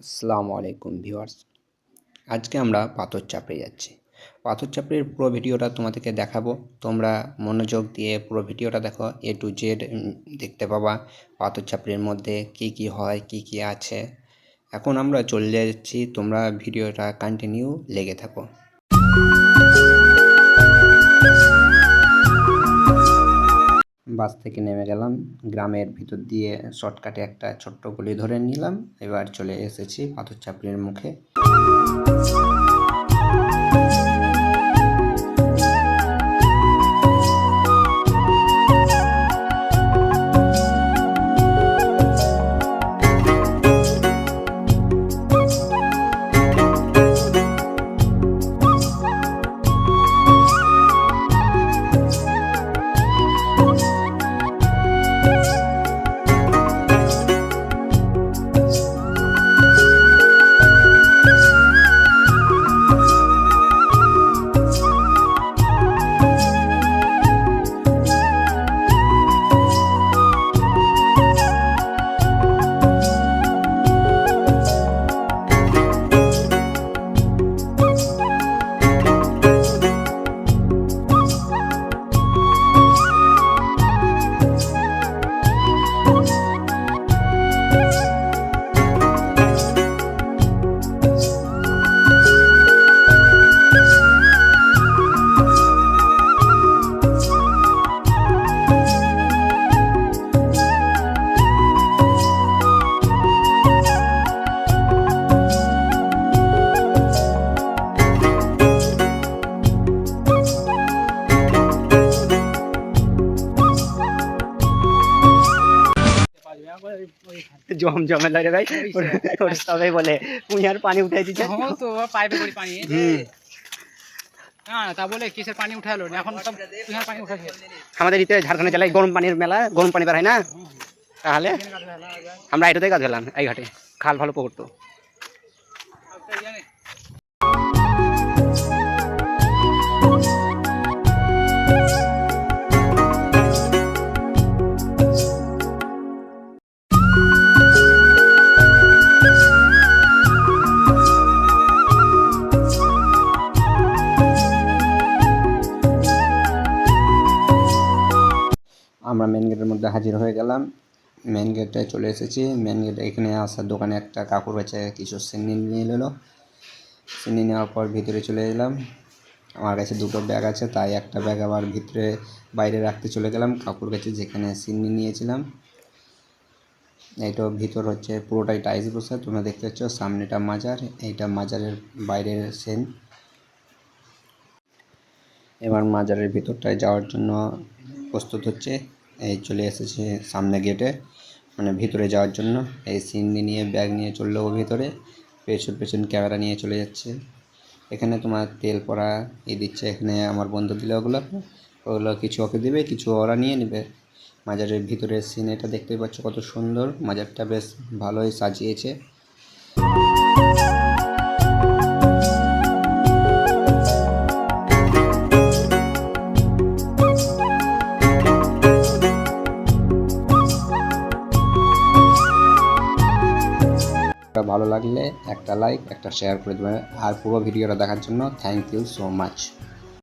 আসসালামু আলাইকুম ভিউয়ার্স। আজকে আমরা পাথর চাপড়ে যাচ্ছি। পাথর চাপড়ির পুরো ভিডিওটা তোমাদেরকে দেখাবো। তোমরা মনোযোগ দিয়ে পুরো ভিডিওটা দেখো। এ টু জেড দেখতে পাবা পাথর চাপড়ির মধ্যে কি কি হয়, কি কি আছে। এখন আমরা চলে যাচ্ছি। তোমরা ভিডিওটা কন্টিনিউ লেগে থাকো। বাস থেকে নেমে গেলাম। গ্রামের ভিতর দিয়ে শর্টকাটে একটা ছোট্ট গলি ধরে নিলাম। এবার চলে এসেছি পাথর চাপড়ির মুখে। জম জমে লাগে ভাই ওর সবাই বলে কুঁয়ার পানি উঠাই দিচ্ছে হ্যাঁ তো পাইপে করে পানি। তা বলে কিসের পানি উঠালো এখন সব পানি আমাদের ইতে ঝাড়খণ্ডে জেলায় গরম পানির মেলা গরম পানি বের না? তাহলে আমরা এটাতে কাজ গেলাম এই ঘাটে। খাল ভালো পুকুর আমরা মেন গেটের মধ্যে হাজির হয়ে গেলাম। মেন গেটে চলে এসেছি। মেন গেটে এখানে আসার দোকানে একটা কাকুর কাছে কিছু সিন্নি নিয়ে নিল সিন্নি নেওয়ার পর ভিতরে চলে এলাম। আমার কাছে দুটো ব্যাগ আছে, তাই একটা ব্যাগ আবার ভিতরে বাইরে রাখতে চলে গেলাম। কাকুর কাছে যেখানে সিন্নি নিয়েছিলাম। এইটা ভিতর হচ্ছে পুরোটাই টাইস বসে। তোমরা দেখতে পাচ্ছ, সামনেটা মাজার। এইটা মাজারের বাইরের সেন এবার মাজারের ভিতরটায় যাওয়ার জন্য প্রস্তুত হচ্ছে। এই চলে এসেছে সামনে গেটে মানে ভিতরে যাওয়ার জন্য। এই সিন্নি নিয়ে ব্যাগ নিয়ে চলল ও ভিতরে। পেছন পেছন ক্যামেরা নিয়ে চলে যাচ্ছে। এখানে তোমার তেল পড়া এই দিচ্ছে এখানে আমার বন্ধু দিলে ওগুলো ওগুলো কিছু ওকে দেবে, কিছু ওরা নিয়ে নেবে। মাজারের ভিতরের সিন এটা দেখতে পাচ্ছ কত সুন্দর। মাজারটা বেশ ভালোই সাজিয়েছে। ভালো লাগলে একটা লাইক একটা শেয়ার করে দেবেন। আর পুরো ভিডিওটা দেখার জন্য থ্যাংক ইউ সো মাচ